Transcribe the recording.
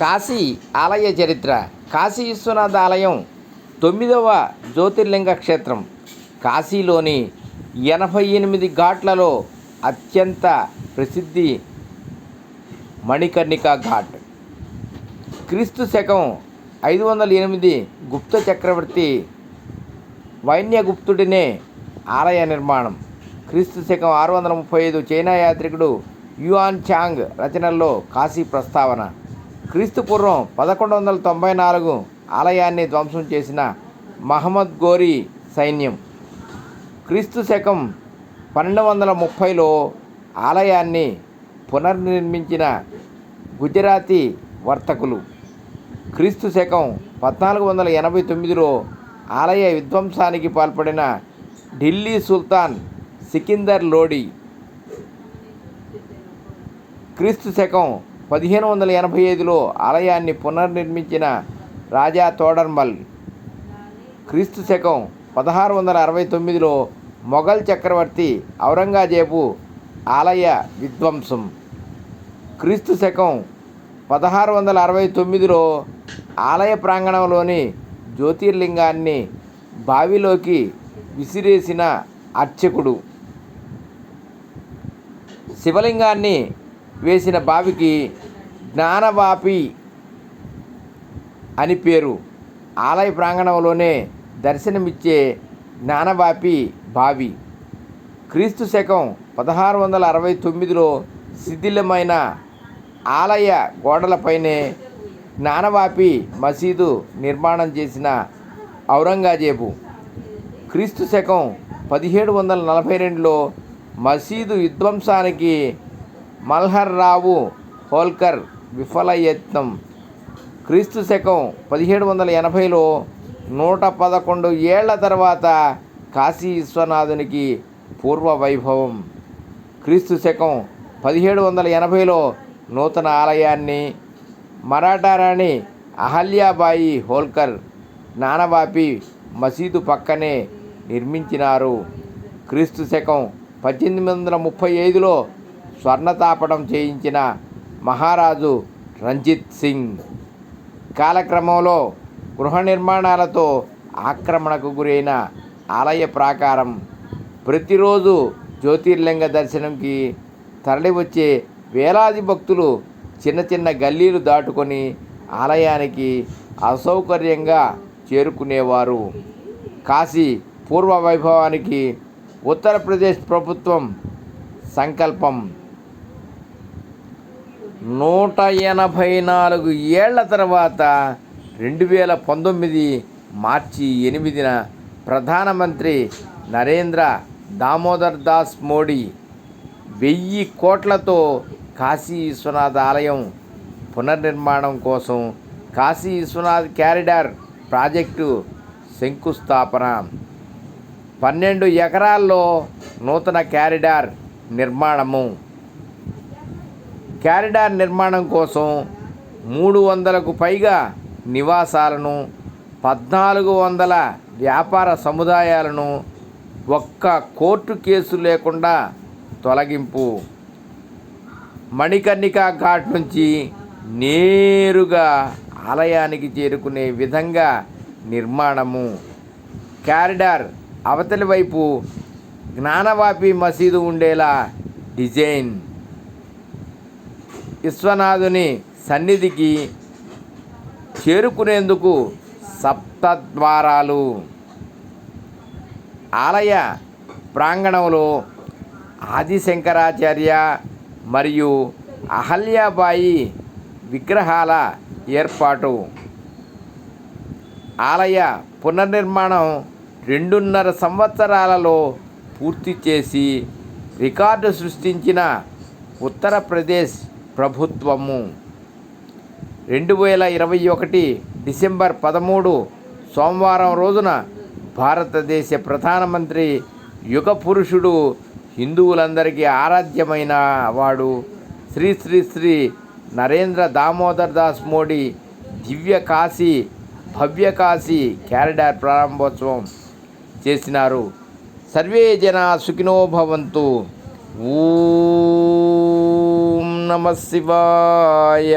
కాశీ ఆలయ చరిత్ర. కాశీ విశ్వనాథ ఆలయం తొమ్మిదవ జ్యోతిర్లింగ క్షేత్రం. కాశీలోని ఎనభై ఎనిమిది ఘాట్లలో అత్యంత ప్రసిద్ధి మణికర్ణికా ఘాట్. క్రీస్తు శకం ఐదు వందల ఎనిమిది గుప్త చక్రవర్తి వైన్యగుప్తుడినే ఆలయ నిర్మాణం. క్రీస్తు శకం ఆరు వందల ముప్పై ఐదు చైనా యాత్రికుడు యువాన్ చాంగ్ రచనల్లో కాశీ ప్రస్తావన. క్రీస్తు పూర్వం పదకొండు వందల తొంభై నాలుగు ఆలయాన్ని ధ్వంసం చేసిన మహమ్మద్ గోరీ సైన్యం. క్రీస్తు శకం పన్నెండు వందల ముప్పైలో ఆలయాన్ని పునర్నిర్మించిన గుజరాతీ వర్తకులు. క్రీస్తు శకం పద్నాలుగు వందల ఎనభై తొమ్మిదిలో ఆలయ విధ్వంసానికి పాల్పడిన ఢిల్లీ సుల్తాన్ సికిందర్ లోడి. క్రీస్తు శకం పదిహేను వందల ఎనభై ఐదులో ఆలయాన్ని పునర్నిర్మించిన రాజా తోడర్మల్. క్రీస్తు శకం పదహారు వందల అరవై తొమ్మిదిలో మొఘల్ చక్రవర్తి ఔరంగజేబు ఆలయ విధ్వంసం. క్రీస్తు శకం పదహారు వందల అరవై తొమ్మిదిలో ఆలయ ప్రాంగణంలోని జ్యోతిర్లింగాన్ని బావిలోకి విసిరేసిన అర్చకుడు. శివలింగాన్ని వేసిన బావికి జ్ఞానవాపి అని పేరు. ఆలయ ప్రాంగణంలోనే దర్శనమిచ్చే జ్ఞానవాపి బావి. క్రీస్తు శకం పదహారు వందల అరవై తొమ్మిదిలో శిథిలమైన ఆలయ గోడలపైనే జ్ఞానవాపి మసీదు నిర్మాణం చేసిన ఔరంగజేబు. క్రీస్తు శకం పదిహేడు వందల నలభై రెండులో మసీదు విధ్వంసానికి మల్హర్ రావు హోల్కర్ విఫల యత్నం క్రీస్తు శకం పదిహేడు వందల ఎనభైలో నూట పదకొండు ఏళ్ళ తర్వాత కాశీ విశ్వనాథునికి పూర్వ వైభవం క్రీస్తు శకం పదిహేడు వందల ఎనభైలో నూతన ఆలయాన్ని మరాఠా రాణి అహల్యాబాయి హోల్కర్ నానవాపి మసీదు పక్కనే నిర్మించినారు. క్రీస్తు శకం పద్దెనిమిది వందల ముప్పై ఐదులో స్వర్ణతాపడం చేయించిన మహారాజు రంజిత్ సింగ్. కాలక్రమంలో గృహ నిర్మాణాలతో ఆక్రమణకు గురైన ఆలయ ప్రాకారం ప్రతిరోజు జ్యోతిర్లింగ దర్శనంకి తరలివచ్చే వేలాది భక్తులు చిన్న చిన్న గల్లీలు దాటుకొని ఆలయానికి అసౌకర్యంగా చేరుకునేవారు. కాశీ పూర్వ వైభవానికి ఉత్తరప్రదేశ్ ప్రభుత్వం సంకల్పం. నూట ఎనభై నాలుగు ఏళ్ళ తర్వాత రెండు వేల పంతొమ్మిది మార్చి ఎనిమిదిన ప్రధానమంత్రి నరేంద్ర దామోదర్ దాస్ మోడీ వెయ్యి కోట్లతో కాశీ విశ్వనాథ్ ఆలయం పునర్నిర్మాణం కోసం కాశీ విశ్వనాథ్ క్యారిడార్ ప్రాజెక్టు శంకుస్థాపన. పన్నెండు ఎకరాల్లో నూతన క్యారిడార్ నిర్మాణము. క్యారిడార్ నిర్మాణం కోసం మూడు వందలకు పైగా నివాసాలను పద్నాలుగు వందల వ్యాపార సముదాయాలను ఒక్క కోర్టు కేసు లేకుండా తొలగింపు. మణికర్ణికా ఘాట్ నుంచి నేరుగా ఆలయానికి చేరుకునే విధంగా నిర్మాణము. క్యారిడార్ అవతలి వైపు జ్ఞానవాపి మసీదు ఉండేలా డిజైన్. విశ్వనాథుని సన్నిధికి చేరుకునేందుకు సప్తద్వారాలు. ఆలయ ప్రాంగణంలో ఆదిశంకరాచార్య మరియు అహల్యాబాయి విగ్రహాల ఏర్పాటు. ఆలయ పునర్నిర్మాణం రెండున్నర సంవత్సరాలలో పూర్తి చేసి రికార్డు సృష్టించిన ఉత్తరప్రదేశ్ ప్రభుత్వము. రెండు వేల ఇరవై ఒకటి డిసెంబర్ పదమూడు సోమవారం రోజున భారతదేశ ప్రధానమంత్రి యుగ పురుషుడు హిందువులందరికీ ఆరాధ్యమైన వాడు శ్రీ శ్రీ శ్రీ నరేంద్ర దామోదర్ దాస్ మోడీ దివ్య కాశీ భవ్య కాశీ క్యారిడార్ ప్రారంభోత్సవం చేసినారు. సర్వే జన సుఖినోభవంతు ఊ నమ శివాయ.